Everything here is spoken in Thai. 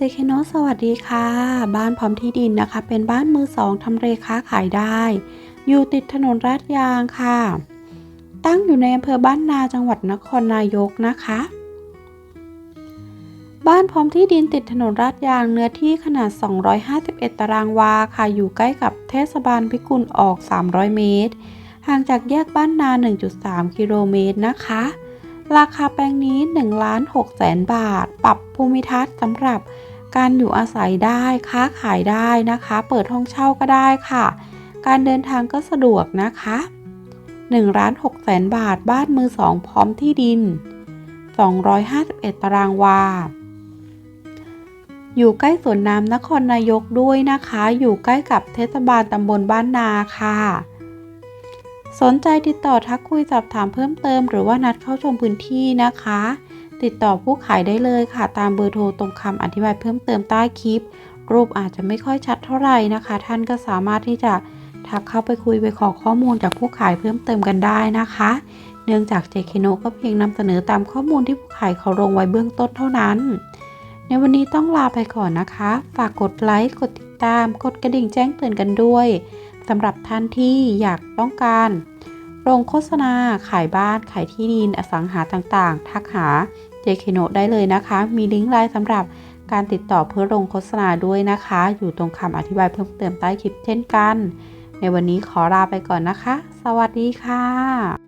เจคโนสวัสดีค่ะ บ้านพร้อมที่ดินนะคะ เป็นบ้านมือสองทำเลค้าขายได้ อยู่ติดถนนลาดยางค่ะ ตั้งอยู่ในอำเภอบ้านนาจังหวัดนครนายกนะคะ บ้านพร้อมที่ดินติดถนนลาดยางเนื้อที่ขนาด 251 ตารางวาค่ะ อยู่ใกล้กับเทศบาลพิกุลออก 300 เมตร ห่างจากแยกบ้านนา 1.3 กิโลเมตรนะคะ ราคาแปลงนี้1ล้าน6แสนบาท ปรับภูมิทัศน์สำหรับการอยู่อาศัยได้ค้าขายได้นะคะ เปิดห้องเช่าก็ได้ค่ะ การเดินทางก็สะดวกนะคะ1ล้าน6แสนบาทบ้านมือสองพร้อมที่ดิน 251 ตารางวา อยู่ใกล้สวนน้ำนครนายกด้วยนะคะ อยู่ใกล้กับเทศบาลตำบลบ้านนาค่ะ สนใจติดต่อทักคุยสอบถามเพิ่มเติม หรือว่านัดเข้าชมพื้นที่นะคะ ติดต่อผู้ขายได้เลยค่ะ ตามเบอร์โทรตรงคำอธิบายเพิ่มเติมใต้คลิป รูปอาจจะไม่ค่อยชัดเท่าไหร่นะคะ ท่านก็สามารถที่จะทักเข้าไปคุยไปขอข้อมูลจากผู้ขายเพิ่มเติมกันได้นะคะ เนื่องจากเจคโนก็เพียงนำเสนอตามข้อมูลที่ผู้ขายเขาลงไว้เบื้องต้นเท่านั้น ในวันนี้ต้องลาไปก่อนนะคะ ฝากกดไลค์กดติดตาม กดกระดิ่งแจ้งเตือนกันด้วยสำหรับท่านที่อยากต้องการลงโฆษณาขายบ้านขายที่ดินอสังหาต่างๆ ทักหา JK n o ได้เลยนะคะ มีลิงก์ไลน์สำหรับการติดต่อเพื่อลงโฆษณาด้วยนะคะ อยู่ตรงคำอธิบายเพิ่มเติมใต้คลิปเช่นกัน ในวันนี้ขอลาไปก่อนนะคะ สวัสดีค่ะ